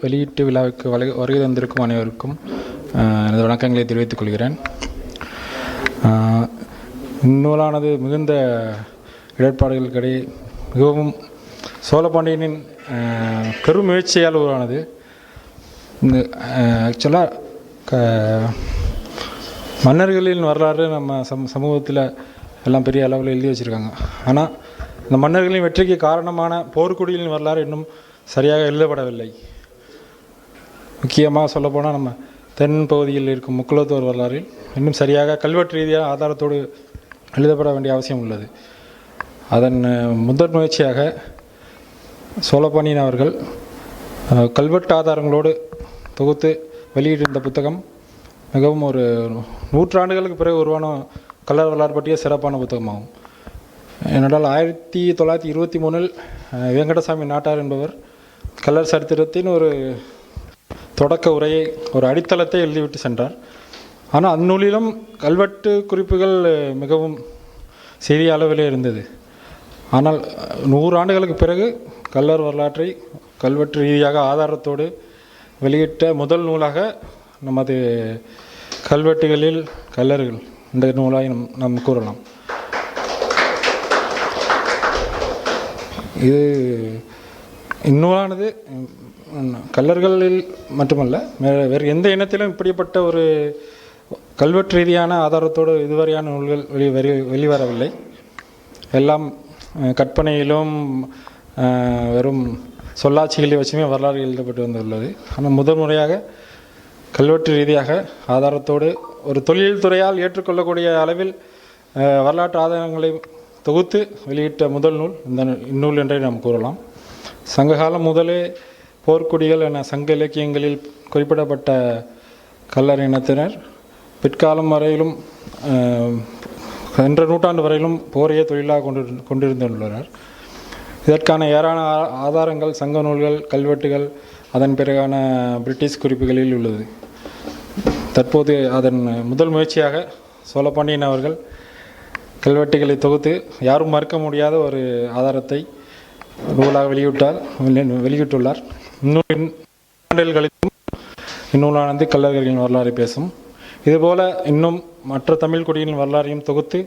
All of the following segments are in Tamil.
வெளியீட்டு விழாவுக்கு வலை- வருகை தந்திருக்கும் அனைவருக்கும் எனது வணக்கங்களை தெரிவித்துக் கொள்கிறேன். இந்நூலானது மிகுந்த இடர்பாடுகளுக்கிடையே மிகவும் சோழபாண்டியனின் ஆஹ், முயற்சியால் உருவானது. இந்த ஆக்சுவலாக க மன்னர்களின் வரலாறு நம்ம சம் சமூகத்தில் எல்லாம் பெரிய அளவில் எழுதி வச்சுருக்காங்க. ஆனால் இந்த மன்னர்களின் வெற்றிக்கு காரணமான போர்க்குடிகளின் வரலாறு இன்னும் சரியாக எழுதப்படவில்லை. முக்கியமாக சொல்லப்போனால் நம்ம தென் பகுதியில் இருக்கும் முக்குலத்தோர் வரலாறில் இன்னும் சரியாக கல்வெட்டு ரீதியாக ஆதாரத்தோடு எழுதப்பட வேண்டிய அவசியம் உள்ளது. அதன் முதற் முயற்சியாக சோழப்பணியின் அவர்கள் கல்வெட்டு ஆதாரங்களோடு தொகுத்து வெளியிட்டிருந்த புத்தகம் மிகவும் ஒரு நூற்றாண்டுகளுக்கு பிறகு உருவான கல்லர் வரலாறு பற்றிய சிறப்பான புத்தகமாகும். ஏனென்றால் ஆயிரத்தி தொள்ளாயிரத்தி இருபத்தி மூணில் வெங்கடசாமி நாட்டார் என்பவர் கல்லர் சரித்திரத்தின் ஒரு தொடக்க உரையை ஒரு அடித்தளத்தை எழுதிவிட்டு சென்றார். ஆனால் அந்நூலிலும் கல்வெட்டு குறிப்புகள் மிகவும் சிறிய அளவிலே இருந்தது. ஆனால் நூறு ஆண்டுகளுக்கு பிறகு கல்லர் வரலாற்றை கல்வெட்டு ரீதியாக ஆதாரத்தோடு வெளியிட்ட முதல் நூலாக நமது கல்வெட்டுகளில் கல்லர்கள் இந்த நூலாக நம் நாம் கூறலாம். இது இந்நூலானது கல்லர்களில் மட்டுமல்ல வேறு எந்த இனத்திலும் இப்படிப்பட்ட ஒரு கல்வெட்டு ரீதியான ஆதாரத்தோடு இதுவரையான நூல்கள் வெளி வெளி வெளிவரவில்லை. எல்லாம் கற்பனையிலும் வெறும் சொல்லாட்சிகளை வச்சுமே வரலாறு எழுதப்பட்டு வந்துள்ளது. ஆனால் முதல் முறையாக கல்வெட்டு ரீதியாக ஆதாரத்தோடு ஒரு தொழில் துறையால் ஏற்றுக்கொள்ளக்கூடிய அளவில் வரலாற்று ஆதாரங்களை தொகுத்து வெளியிட்ட முதல் நூல் இந்த இந்நூல் என்றே நாம் கூறலாம். சங்ககாலம் முதலே போர்க்குடிகள் என சங்க இலக்கியங்களில் குறிப்பிடப்பட்ட கல்லர் இனத்தினர். பிற்காலம் வரையிலும் சென்ற நூற்றாண்டு வரையிலும் போரையே தொழிலாக கொண்டு கொண்டிருந்துள்ளனர். இதற்கான ஏராள ஆ- ஆதாரங்கள் சங்க நூல்கள் கல்வெட்டுகள் அதன் பிறகான பிரிட்டிஷ் குறிப்புகளில் உள்ளது. தற்போது அதன் முதல் முயற்சியாக சோழபாண்டியன் அவர்கள் கல்வெட்டுகளை தொகுத்து யாரும் மறுக்க முடியாத ஒரு ஆதாரத்தை நூலாக வெளியிட்டார் வெளியிட்டுள்ளார். இன்னும் ஆண்டுகள் இந்நூலானது கல்லர்களின் வரலாறை பேசும். இதுபோல இன்னும் மற்ற தமிழ் குடியின் வரலாறையும் தொகுத்து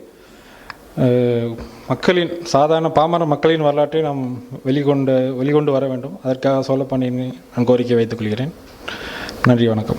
மக்களின் சாதாரண பாமர மக்களின் வரலாற்றை நாம் வெளிக்கொண்டு வெளிக்கொண்டு வர வேண்டும். அதற்காக சோழப்பாண்டியனை நான் கோரிக்கை வைத்துக் கொள்கிறேன். நன்றி வணக்கம்.